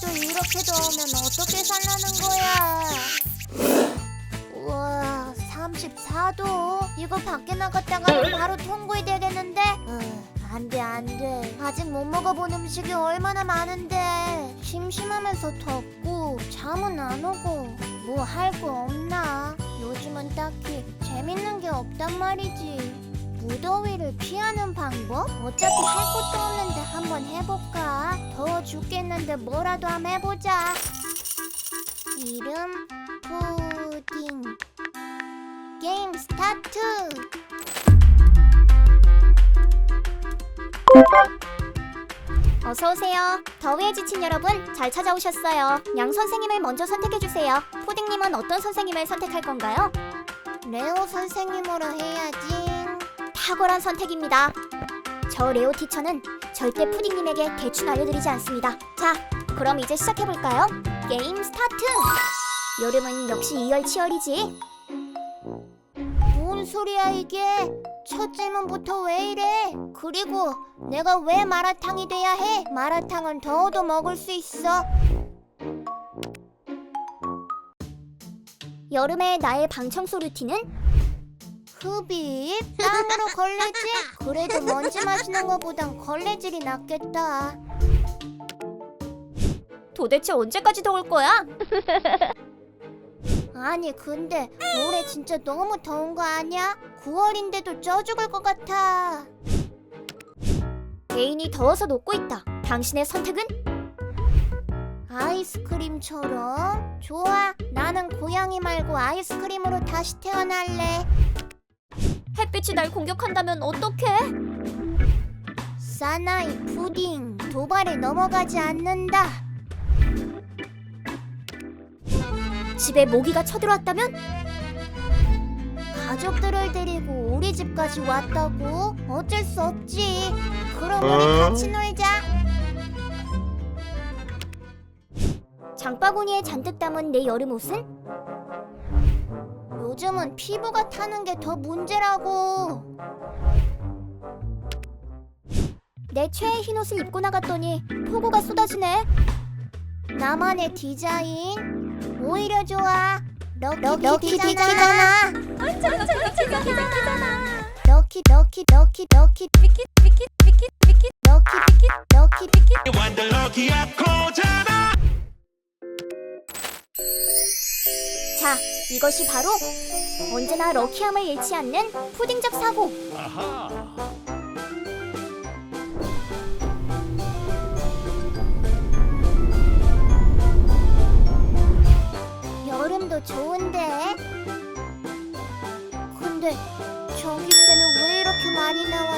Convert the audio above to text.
또 이렇게 더우면 어떻게 살라는 거야? 우와, 34도. 이거 밖에 나갔다가 바로 통구이 되겠는데? 어, 안 돼, 안 돼. 아직 못 먹어본 음식이 얼마나 많은데. 심심하면서 덥고, 잠은 안 오고. 뭐 할 거 없나? 요즘은 딱히 재밌는 게 없단 말이지. 무더위를 피하는 방법? 어차피 할 것도 없는데 한번 해볼까? 더워 죽겠는데 뭐라도 한번 해보자. 이름 푸딩 게임 스타트. 어서 오세요. 더위에 지친 여러분 잘 찾아오셨어요. 양 선생님을 먼저 선택해 주세요. 푸딩님은 어떤 선생님을 선택할 건가요? 레오 선생님으로 해야지. 탁월한 선택입니다. 저 레오 티처는 절대 푸딩님에게 대충 알려드리지 않습니다. 자, 그럼 이제 시작해볼까요? 게임 스타트! 여름은 역시 이열치열이지. 뭔 소리야 이게? 첫 질문부터 왜 이래? 그리고 내가 왜 마라탕이 돼야 해? 마라탕은 더워도 먹을 수 있어. 여름에 나의 방 청소 루틴은 흡입? 땀으로 걸레질? 그래도 먼지 마시는 것보단 걸레질이 낫겠다. 도대체 언제까지 더울 거야? 아니 근데 올해 진짜 너무 더운 거 아니야? 9월인데도 쪄 죽을 것 같아. 개인이 더워서 녹고 있다. 당신의 선택은? 아이스크림처럼? 좋아. 나는 고양이 말고 아이스크림으로 다시 태어날래. 햇빛이 날 공격한다면 어떡해? 사나이 푸딩 도발에 넘어가지 않는다. 집에 모기가 쳐들어왔다면? 가족들을 데리고 우리 집까지 왔다고? 어쩔 수 없지. 그럼 우리 같이 놀자. 장바구니에 잔뜩 담은 내 여름 옷은? 요즘은 피부가 타는 게 더 문제라고. 내 최애 흰 옷을 입고 나갔더니 폭우가 쏟아지네. 나만의 디자인 오히려 좋아. 럭키, 럭키 디자인이잖아. 잖아 럭키 럭키 럭키 럭키 비키 비키 비키 비키 럭키 럭키 럭키 완전 럭키야 코잖아 자, 이것이 바로 언제나 럭키함을 잃지 않는 푸딩적 사고. 여름도 좋은데. 근데 전기세는 왜 이렇게 많이 나왔지?